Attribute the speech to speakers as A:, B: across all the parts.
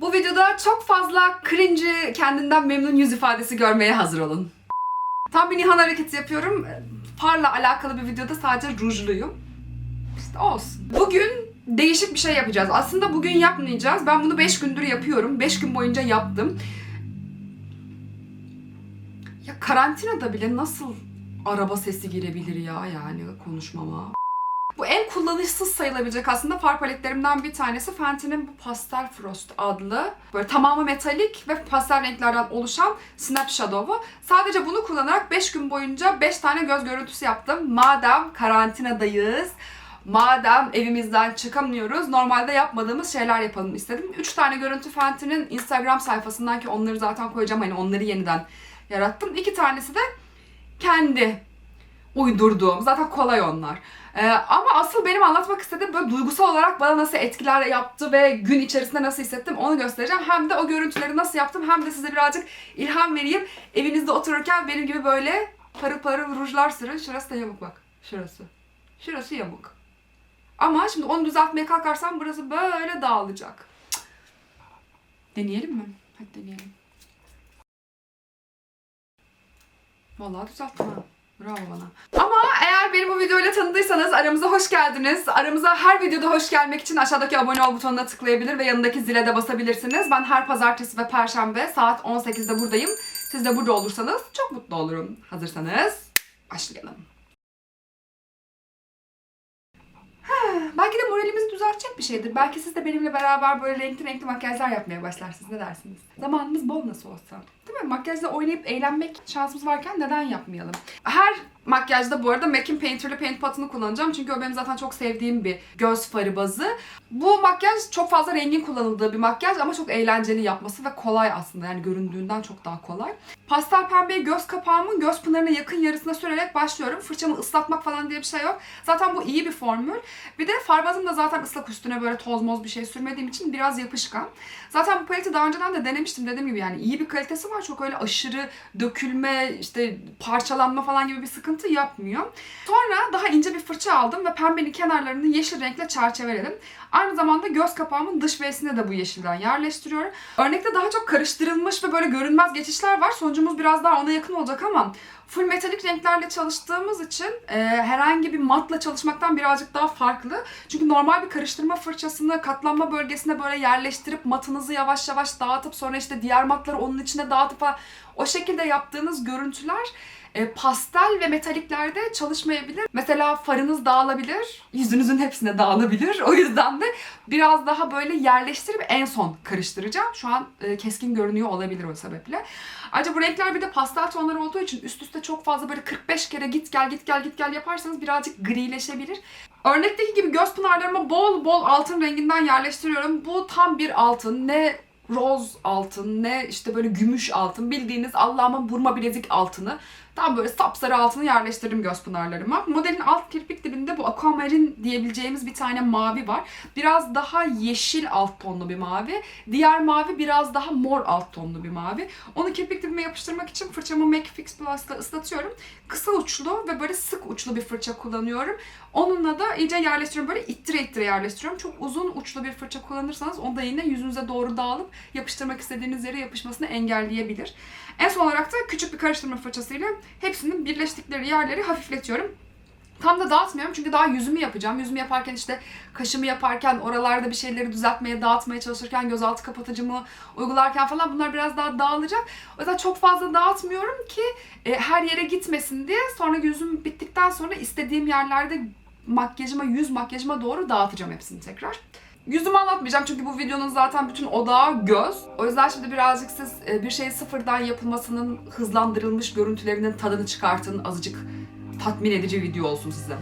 A: Bu videoda çok fazla cringe, kendinden memnun yüz ifadesi görmeye hazır olun. Tam bir Nihan hareketi yapıyorum. Farla alakalı bir videoda sadece rujluyum. İşte olsun. Bugün değişik bir şey yapacağız. Aslında bugün yapmayacağız. Ben bunu 5 gündür yapıyorum. 5 gün boyunca yaptım. Ya karantinada bile nasıl araba sesi girebilir ya yani konuşmama. Bu en kullanışsız sayılabilecek aslında far paletlerimden bir tanesi Fenty'nin bu Pastel Frost adlı böyle tamamı metalik ve pastel renklerden oluşan Snap Shadow'u. Sadece bunu kullanarak 5 gün boyunca 5 tane göz görüntüsü yaptım. Madem karantinadayız, madem evimizden çıkamıyoruz, normalde yapmadığımız şeyler yapalım istedim. 3 tane görüntü Fenty'nin Instagram sayfasından ki onları zaten koyacağım hani onları yeniden yarattım. 2 tanesi de kendi uydurduğum. Zaten kolay onlar. Ee, ama asıl benim anlatmak istediğim böyle duygusal olarak bana nasıl etkiler yaptı ve gün içerisinde nasıl hissettim onu göstereceğim. Hem de o görüntüleri nasıl yaptım hem de size birazcık ilham vereyim. Evinizde otururken benim gibi böyle parıl parıl rujlar sürün. Şurası da yamuk bak. Şurası. Şurası yamuk. Ama şimdi onu düzeltmeye kalkarsam burası böyle dağılacak. Deneyelim mi? Hadi deneyelim. Vallahi düzelttim ha. Bravo bana. Ama eğer beni bu videoyla tanıdıysanız aramıza hoş geldiniz. Aramıza her videoda hoş gelmek için aşağıdaki abone ol butonuna tıklayabilir ve yanındaki zile de basabilirsiniz. Ben her pazartesi ve perşembe saat 18'de buradayım. Siz de burada olursanız çok mutlu olurum. Hazırsanız başlayalım. Belki de moralimizi düzeltecek bir şeydir. Belki siz de benimle beraber böyle renkli renkli makyajlar yapmaya başlarsınız. Ne dersiniz? Zamanımız bol nasıl olsa. Değil mi? Makyajla oynayıp eğlenmek şansımız varken neden yapmayalım? Her makyajda bu arada MAC'in Painterly Paint Pot'unu kullanacağım. Çünkü o benim zaten çok sevdiğim bir göz farı bazı. Bu makyaj çok fazla rengin kullanıldığı bir makyaj ama çok eğlenceli yapması ve kolay aslında. Yani göründüğünden çok daha kolay. Pastel pembeyi göz kapağımın göz pınarına yakın yarısına sürerek başlıyorum. Fırçamı ıslatmak falan diye bir şey yok. Zaten bu iyi bir formül. Bir de farbazım da zaten ıslak üstüne böyle toz moz bir şey sürmediğim için biraz yapışkan. Zaten bu paleti daha önceden de denemiştim dediğim gibi yani iyi bir kalitesi var. Çok öyle aşırı dökülme, işte parçalanma falan gibi bir sıkıntı yapmıyor. Sonra daha ince bir fırça aldım ve pembenin kenarlarını yeşil renkle çerçeveledim. Aynı zamanda göz kapağımın dış veysine de bu yeşilden yerleştiriyorum. Örnekte daha çok karıştırılmış ve böyle görünmez geçişler var. Sonucumuz biraz daha ona yakın olacak ama full metalik renklerle çalıştığımız için e, herhangi bir matla çalışmaktan birazcık daha farklı. Çünkü normal bir karıştırma fırçasını katlanma bölgesine böyle yerleştirip matınızı yavaş yavaş dağıtıp sonra işte diğer matları onun içine dağıtıp o şekilde yaptığınız görüntüler e, pastel ve metaliklerde çalışmayabilir. Mesela farınız dağılabilir, yüzünüzün hepsine dağılabilir. O yüzden de biraz daha böyle yerleştirip en son karıştıracağım. Şu an e, keskin görünüyor olabilir o sebeple. Ayrıca bu renkler bir de pastel tonları olduğu için üst üste çok fazla böyle 45 kere git gel git gel git gel yaparsanız birazcık grileşebilir. Örnekteki gibi göz pınarlarıma bol bol altın renginden yerleştiriyorum. Bu tam bir altın. Ne roz altın ne işte böyle gümüş altın bildiğiniz Allah'ıma burma bilezik altını tam böyle sapsarı altını yerleştirdim göz pınarlarıma. Modelin alt kirpik dibinde bu aquamarine diyebileceğimiz bir tane mavi var. Biraz daha yeşil alt tonlu bir mavi. Diğer mavi biraz daha mor alt tonlu bir mavi. Onu kirpik dibime yapıştırmak için fırçamı MAC Fix Plus'la ıslatıyorum. Kısa uçlu ve böyle sık uçlu bir fırça kullanıyorum. Onunla da iyice yerleştiriyorum. Böyle ittire ittire yerleştiriyorum. Çok uzun uçlu bir fırça kullanırsanız o da yine yüzünüze doğru dağılıp yapıştırmak istediğiniz yere yapışmasını engelleyebilir. En son olarak da küçük bir karıştırma fırçasıyla hepsinin birleştikleri yerleri hafifletiyorum. Tam da dağıtmıyorum çünkü daha yüzümü yapacağım. Yüzümü yaparken işte kaşımı yaparken, oralarda bir şeyleri düzeltmeye, dağıtmaya çalışırken, gözaltı kapatıcımı uygularken falan bunlar biraz daha dağılacak. O yüzden çok fazla dağıtmıyorum ki e, her yere gitmesin diye. Sonra yüzüm bittikten sonra istediğim yerlerde makyajıma, yüz makyajıma doğru dağıtacağım hepsini tekrar. Yüzümü anlatmayacağım çünkü bu videonun zaten bütün odağı göz. O yüzden şimdi birazcık siz e, bir şeyin sıfırdan yapılmasının hızlandırılmış görüntülerinin tadını çıkartın. Azıcık tatmin edici video olsun size.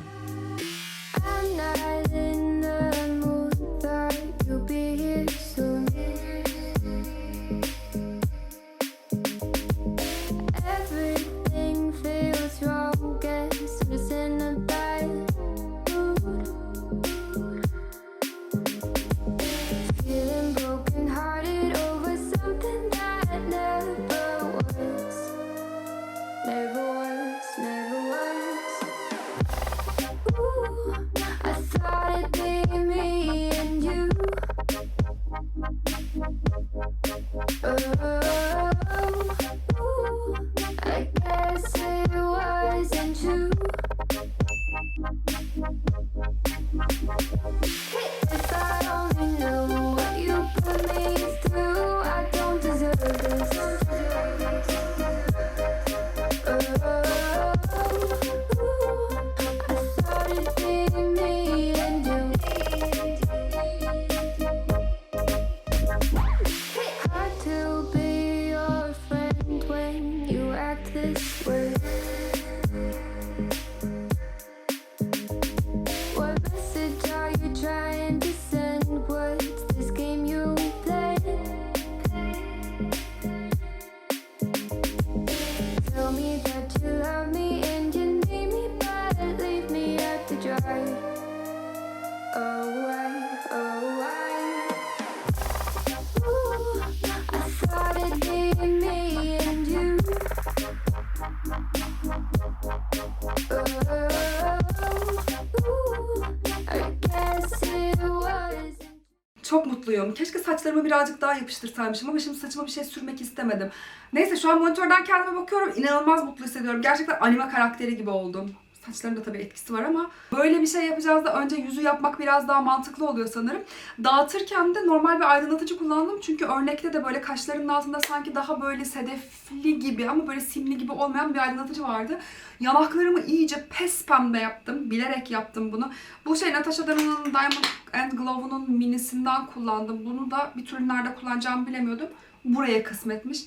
A: Mutluyum. Keşke saçlarımı birazcık daha yapıştırsaymışım ama şimdi saçıma bir şey sürmek istemedim. Neyse şu an monitörden kendime bakıyorum. İnanılmaz mutlu hissediyorum. Gerçekten anime karakteri gibi oldum. Saçların da tabii etkisi var ama böyle bir şey yapacağız da önce yüzü yapmak biraz daha mantıklı oluyor sanırım. Dağıtırken de normal bir aydınlatıcı kullandım. Çünkü örnekte de böyle kaşlarının altında sanki daha böyle sedefli gibi ama böyle simli gibi olmayan bir aydınlatıcı vardı. Yanaklarımı iyice pes pembe yaptım. Bilerek yaptım bunu. Bu şey Natasha Denon'un Diamond and Glow'unun minisinden kullandım. Bunu da bir türlü nerede kullanacağımı bilemiyordum. Buraya kısmetmiş.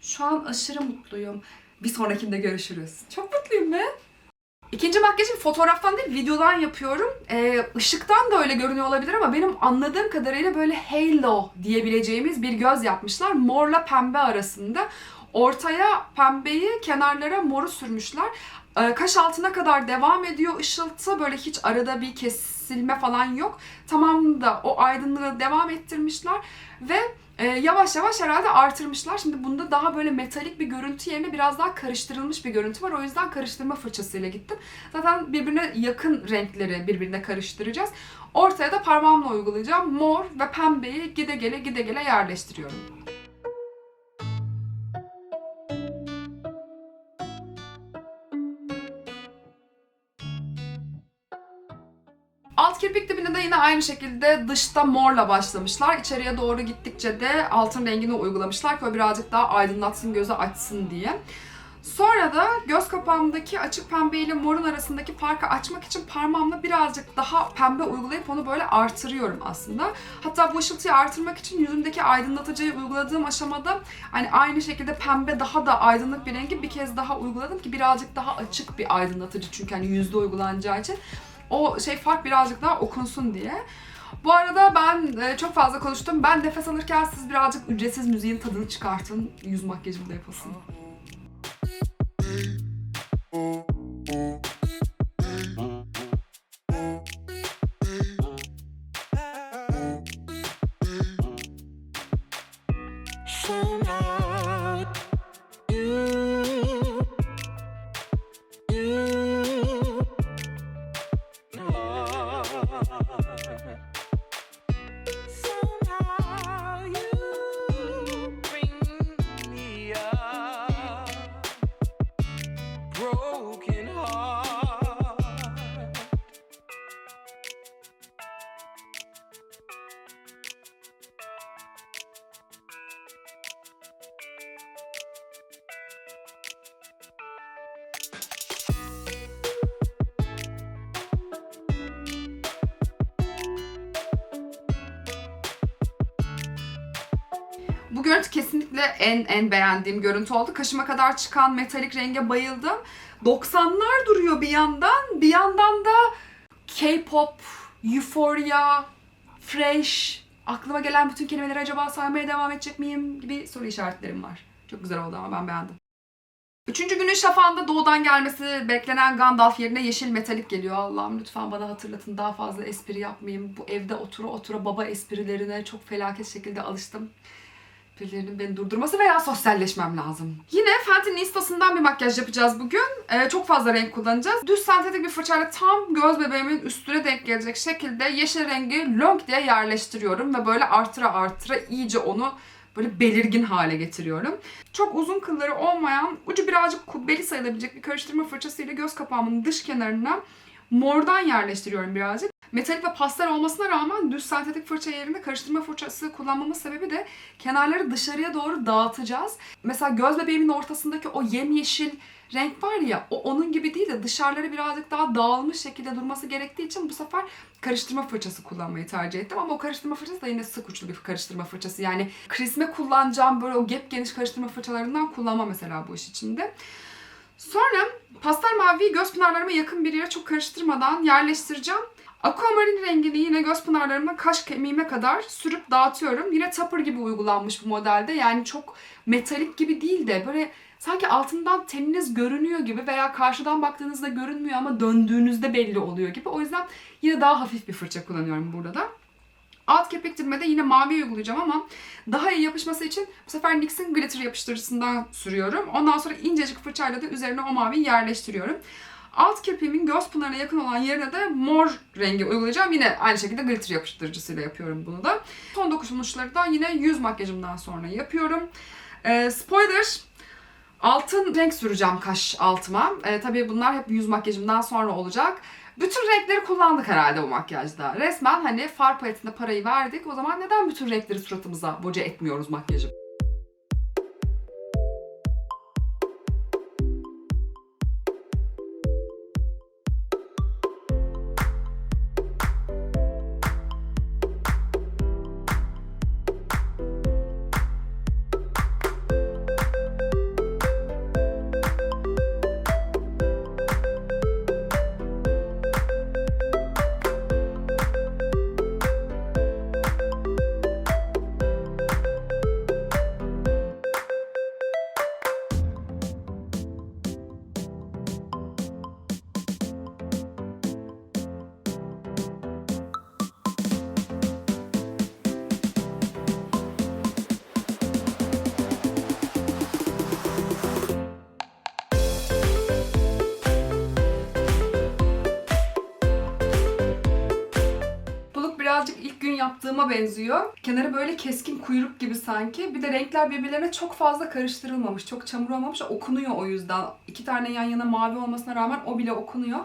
A: Şu an aşırı mutluyum. Bir sonrakinde görüşürüz. Çok mutluyum be. İkinci makyajı fotoğraftan değil videodan yapıyorum. Ee, ışıktan da öyle görünüyor olabilir ama benim anladığım kadarıyla böyle halo diyebileceğimiz bir göz yapmışlar. Morla pembe arasında. Ortaya pembeyi, kenarlara moru sürmüşler. Ee, kaş altına kadar devam ediyor ışıltı. Böyle hiç arada bir kesilme falan yok. Tamamında o aydınlığı devam ettirmişler. Ve e, yavaş yavaş herhalde artırmışlar. Şimdi bunda daha böyle metalik bir görüntü yerine biraz daha karıştırılmış bir görüntü var. O yüzden karıştırma fırçasıyla gittim. Zaten birbirine yakın renkleri birbirine karıştıracağız. Ortaya da parmağımla uygulayacağım. Mor ve pembeyi gide gele gide gele yerleştiriyorum. Alt kirpik dibinde de yine aynı şekilde dışta morla başlamışlar. İçeriye doğru gittikçe de altın rengini uygulamışlar ki o birazcık daha aydınlatsın, gözü açsın diye. Sonra da göz kapağımdaki açık pembe ile morun arasındaki farkı açmak için parmağımla birazcık daha pembe uygulayıp onu böyle artırıyorum aslında. Hatta bu ışıltıyı artırmak için yüzümdeki aydınlatıcıyı uyguladığım aşamada hani aynı şekilde pembe daha da aydınlık bir rengi bir kez daha uyguladım ki birazcık daha açık bir aydınlatıcı çünkü hani yüzde uygulanacağı için o şey fark birazcık daha okunsun diye. Bu arada ben e, çok fazla konuştum. Ben nefes alırken siz birazcık ücretsiz müziğin tadını çıkartın. Yüz makyajım da yapılsın. Bu görüntü kesinlikle en en beğendiğim görüntü oldu. Kaşıma kadar çıkan metalik renge bayıldım. 90'lar duruyor bir yandan. Bir yandan da K-pop, Euphoria, Fresh, aklıma gelen bütün kelimeleri acaba saymaya devam edecek miyim gibi soru işaretlerim var. Çok güzel oldu ama ben beğendim. Üçüncü günün şafağında doğudan gelmesi beklenen Gandalf yerine yeşil metalik geliyor. Allah'ım lütfen bana hatırlatın daha fazla espri yapmayayım. Bu evde otura otura baba esprilerine çok felaket şekilde alıştım. Birilerinin beni durdurması veya sosyalleşmem lazım. Yine Fenty'nin Insta'sından bir makyaj yapacağız bugün. Ee, çok fazla renk kullanacağız. Düz sentetik bir fırçayla tam göz bebeğimin üstüne denk gelecek şekilde yeşil rengi long diye yerleştiriyorum ve böyle artıra artıra iyice onu böyle belirgin hale getiriyorum. Çok uzun kılları olmayan, ucu birazcık kubbeli sayılabilecek bir karıştırma fırçasıyla göz kapağımın dış kenarına mordan yerleştiriyorum birazcık. Metalik ve pastel olmasına rağmen düz sentetik fırça yerine karıştırma fırçası kullanmamın sebebi de kenarları dışarıya doğru dağıtacağız. Mesela göz bebeğimin ortasındaki o yemyeşil renk var ya o onun gibi değil de dışarıları birazcık daha dağılmış şekilde durması gerektiği için bu sefer karıştırma fırçası kullanmayı tercih ettim. Ama o karıştırma fırçası da yine sık uçlu bir karıştırma fırçası. Yani krisme kullanacağım böyle o gep geniş karıştırma fırçalarından kullanma mesela bu iş içinde. Sonra pastel maviyi göz pınarlarıma yakın bir yere çok karıştırmadan yerleştireceğim. Aquamarine rengini yine göz pınarlarıma kaş kemiğime kadar sürüp dağıtıyorum. Yine topper gibi uygulanmış bu modelde. Yani çok metalik gibi değil de böyle sanki altından teniniz görünüyor gibi veya karşıdan baktığınızda görünmüyor ama döndüğünüzde belli oluyor gibi. O yüzden yine daha hafif bir fırça kullanıyorum burada da. Alt kirpik dibime de yine mavi uygulayacağım ama daha iyi yapışması için bu sefer NYX'in glitter yapıştırıcısından sürüyorum. Ondan sonra incecik fırçayla da üzerine o maviyi yerleştiriyorum. Alt kirpiğimin göz pınarına yakın olan yerine de mor rengi uygulayacağım. Yine aynı şekilde glitter yapıştırıcısıyla yapıyorum bunu da. Son dokunuşları da yine yüz makyajımdan sonra yapıyorum. Ee, spoiler, altın renk süreceğim kaş altıma. Ee, tabii bunlar hep yüz makyajımdan sonra olacak. Bütün renkleri kullandık herhalde bu makyajda. Resmen hani far paletinde parayı verdik. O zaman neden bütün renkleri suratımıza boca etmiyoruz makyajı? Yaptığıma benziyor. Kenarı böyle keskin kuyruk gibi sanki. Bir de renkler birbirlerine çok fazla karıştırılmamış. Çok çamur olmamış. Okunuyor o yüzden. İki tane yan yana mavi olmasına rağmen o bile okunuyor.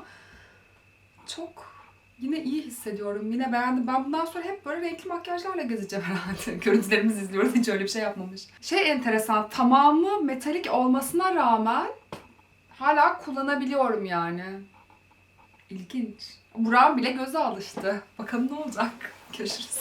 A: Çok yine iyi hissediyorum. Yine beğendim. Ben bundan sonra hep böyle renkli makyajlarla gezeceğim herhalde. Görüntülerimizi izliyoruz. Hiç öyle bir şey yapmamış. Şey enteresan. Tamamı metalik olmasına rağmen hala kullanabiliyorum yani. İlginç. Burak'ın bile göze alıştı. Bakalım ne olacak. Görüşürüz.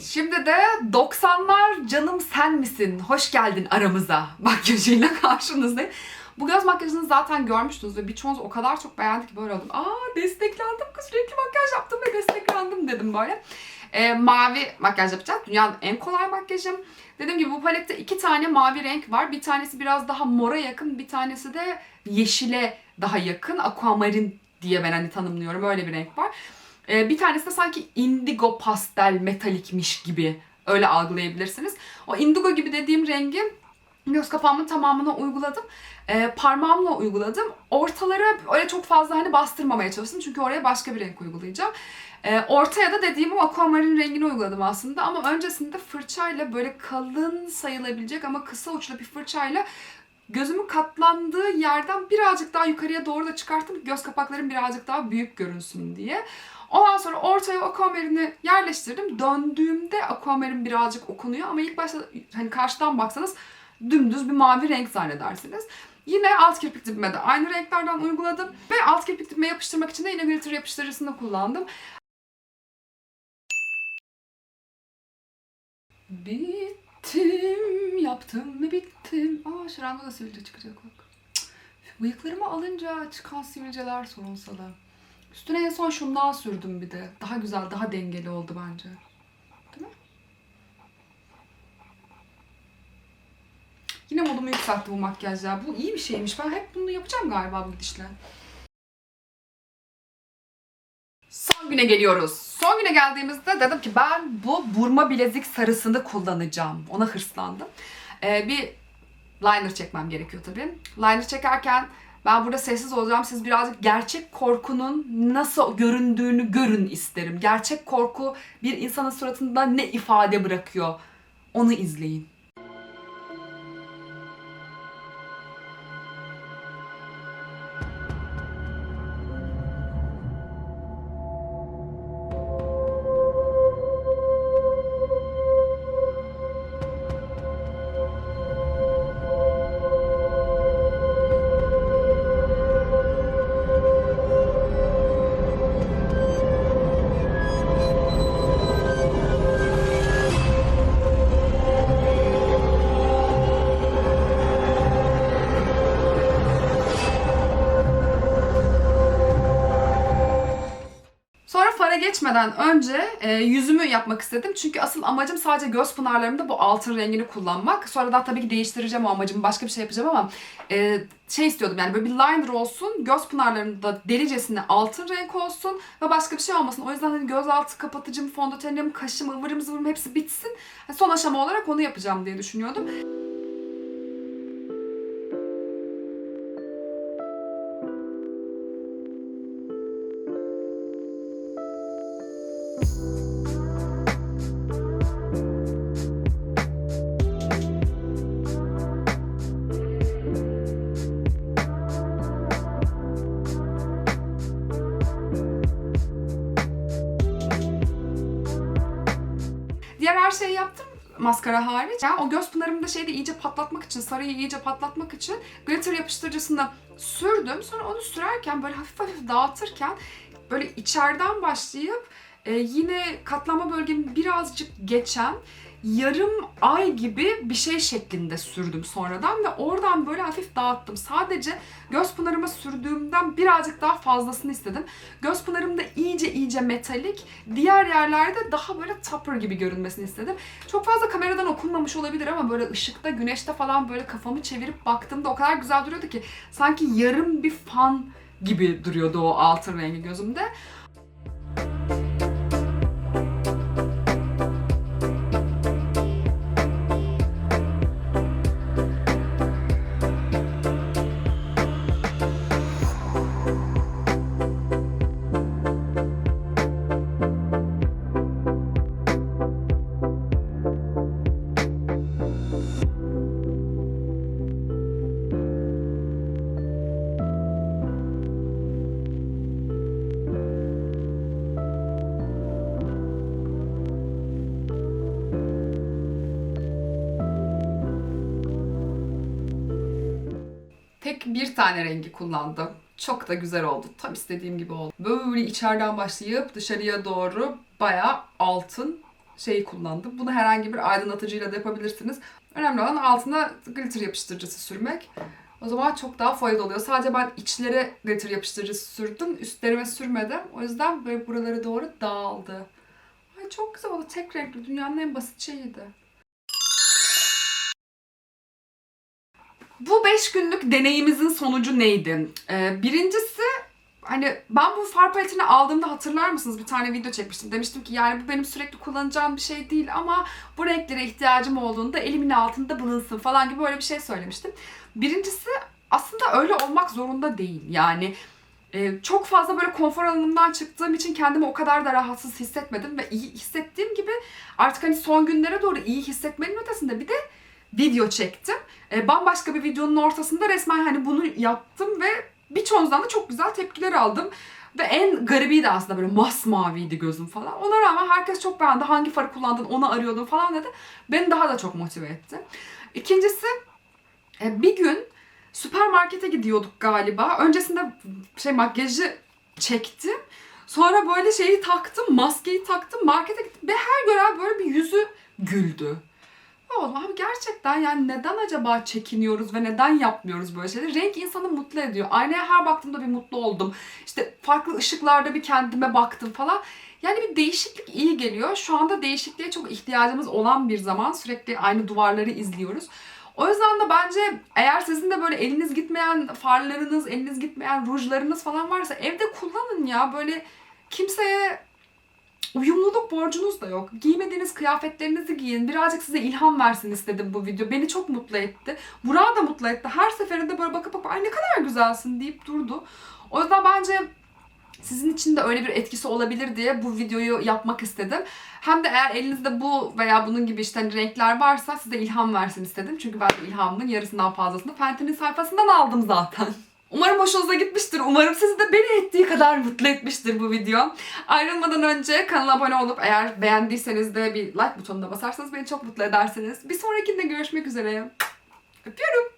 A: Şimdi de 90'lar canım sen misin? Hoş geldin aramıza makyajıyla karşınızdayım. Bu göz makyajını zaten görmüştünüz ve birçoğunuz o kadar çok beğendi ki böyle oldum. Aa desteklendim kız renkli makyaj yaptım ve desteklendim dedim böyle. Ee, mavi makyaj yapacağız. Dünyanın en kolay makyajım. Dediğim gibi bu palette iki tane mavi renk var. Bir tanesi biraz daha mora yakın, bir tanesi de yeşile daha yakın. Aquamarin diye ben hani tanımlıyorum. Öyle bir renk var. Ee, bir tanesi de sanki indigo pastel metalikmiş gibi öyle algılayabilirsiniz. O indigo gibi dediğim rengi göz kapağımın tamamına uyguladım. Ee, parmağımla uyguladım. Ortalara öyle çok fazla hani bastırmamaya çalıştım. Çünkü oraya başka bir renk uygulayacağım. Ee, ortaya da dediğim o aquamarin rengini uyguladım aslında. Ama öncesinde fırçayla böyle kalın sayılabilecek ama kısa uçlu bir fırçayla gözümün katlandığı yerden birazcık daha yukarıya doğru da çıkarttım. Göz kapaklarım birazcık daha büyük görünsün diye. Ondan sonra ortaya aquamarin'i yerleştirdim. Döndüğümde aquamarin birazcık okunuyor ama ilk başta hani karşıdan baksanız dümdüz bir mavi renk zannedersiniz. Yine alt kirpik dibime de aynı renklerden uyguladım. Ve alt kirpik dibime yapıştırmak için de yine glitter yapıştırıcısını kullandım. Bittim, yaptım ve bittim. Aa şuramda da sivilce çıkacak bak. Bıyıklarımı alınca çıkan sivilceler sorunsalı. Üstüne en son şundan sürdüm bir de. Daha güzel, daha dengeli oldu bence. Değil mi? Yine modumu yükseltti bu makyaj ya. Bu iyi bir şeymiş. Ben hep bunu yapacağım galiba bu gidişle. Son güne geliyoruz. Son güne geldiğimizde dedim ki ben bu burma bilezik sarısını kullanacağım. Ona hırslandım. Ee, bir liner çekmem gerekiyor tabii. Liner çekerken ben burada sessiz olacağım. Siz birazcık gerçek korkunun nasıl göründüğünü görün isterim. Gerçek korku bir insanın suratında ne ifade bırakıyor. Onu izleyin. Geçmeden önce e, yüzümü yapmak istedim. Çünkü asıl amacım sadece göz pınarlarımda bu altın rengini kullanmak. Sonra da tabii ki değiştireceğim o amacımı. Başka bir şey yapacağım ama e, şey istiyordum yani böyle bir liner olsun. Göz pınarlarımda delicesine altın renk olsun ve başka bir şey olmasın. O yüzden hani göz altı kapatıcım, fondötenim, kaşım, ıvırım zıvırım hepsi bitsin. Hani son aşama olarak onu yapacağım diye düşünüyordum. Yaptım maskara hariç. Yani o göz pınarımı da şeyde iyice patlatmak için, sarıyı iyice patlatmak için glitter yapıştırıcısını sürdüm. Sonra onu sürerken böyle hafif hafif dağıtırken böyle içeriden başlayıp e, yine katlama bölgemi birazcık geçen yarım ay gibi bir şey şeklinde sürdüm sonradan ve oradan böyle hafif dağıttım. Sadece göz pınarıma sürdüğümden birazcık daha fazlasını istedim. Göz pınarım da iyice iyice metalik, diğer yerlerde daha böyle topper gibi görünmesini istedim. Çok fazla kameradan okunmamış olabilir ama böyle ışıkta, güneşte falan böyle kafamı çevirip baktığımda o kadar güzel duruyordu ki sanki yarım bir fan gibi duruyordu o altın rengi gözümde. Tek bir tane rengi kullandım. Çok da güzel oldu. Tam istediğim gibi oldu. Böyle içeriden başlayıp dışarıya doğru bayağı altın şeyi kullandım. Bunu herhangi bir aydınlatıcıyla da yapabilirsiniz. Önemli olan altına glitter yapıştırıcısı sürmek. O zaman çok daha faydalı oluyor. Sadece ben içlere glitter yapıştırıcısı sürdüm. Üstlerime sürmedim. O yüzden böyle buralara doğru dağıldı. Ay çok güzel oldu. Tek renkli. Dünyanın en basit şeyiydi. Bu 5 günlük deneyimizin sonucu neydi? Ee, birincisi hani ben bu far paletini aldığımda hatırlar mısınız? Bir tane video çekmiştim. Demiştim ki yani bu benim sürekli kullanacağım bir şey değil ama bu renklere ihtiyacım olduğunda elimin altında bulunsın falan gibi böyle bir şey söylemiştim. Birincisi aslında öyle olmak zorunda değil. Yani e, çok fazla böyle konfor alanımdan çıktığım için kendimi o kadar da rahatsız hissetmedim ve iyi hissettiğim gibi artık hani son günlere doğru iyi hissetmenin ötesinde bir de video çektim. E, bambaşka bir videonun ortasında resmen hani bunu yaptım ve birçoğunuzdan da çok güzel tepkiler aldım. Ve en garibiydi aslında böyle masmaviydi gözüm falan. Ona rağmen herkes çok beğendi. Hangi farı kullandın onu arıyordum falan dedi. Beni daha da çok motive etti. İkincisi e, bir gün süpermarkete gidiyorduk galiba. Öncesinde şey makyajı çektim. Sonra böyle şeyi taktım, maskeyi taktım, markete gittim ve her gören böyle bir yüzü güldü. Oğlum abi gerçekten yani neden acaba çekiniyoruz ve neden yapmıyoruz böyle şeyleri? Renk insanı mutlu ediyor. Aynaya her baktığımda bir mutlu oldum. İşte farklı ışıklarda bir kendime baktım falan. Yani bir değişiklik iyi geliyor. Şu anda değişikliğe çok ihtiyacımız olan bir zaman. Sürekli aynı duvarları izliyoruz. O yüzden de bence eğer sizin de böyle eliniz gitmeyen farlarınız, eliniz gitmeyen rujlarınız falan varsa evde kullanın ya. Böyle kimseye uyumluluk borcunuz da yok. Giymediğiniz kıyafetlerinizi giyin. Birazcık size ilham versin istedim bu video. Beni çok mutlu etti. Burak'ı da mutlu etti. Her seferinde böyle bakıp bakıp ay ne kadar güzelsin deyip durdu. O yüzden bence sizin için de öyle bir etkisi olabilir diye bu videoyu yapmak istedim. Hem de eğer elinizde bu veya bunun gibi işte hani renkler varsa size ilham versin istedim. Çünkü ben ilhamımın yarısından fazlasını Fenty'nin sayfasından aldım zaten. Umarım hoşunuza gitmiştir. Umarım sizi de beni ettiği kadar mutlu etmiştir bu video. Ayrılmadan önce kanala abone olup eğer beğendiyseniz de bir like butonuna basarsanız beni çok mutlu edersiniz. Bir sonrakinde görüşmek üzere. Öpüyorum.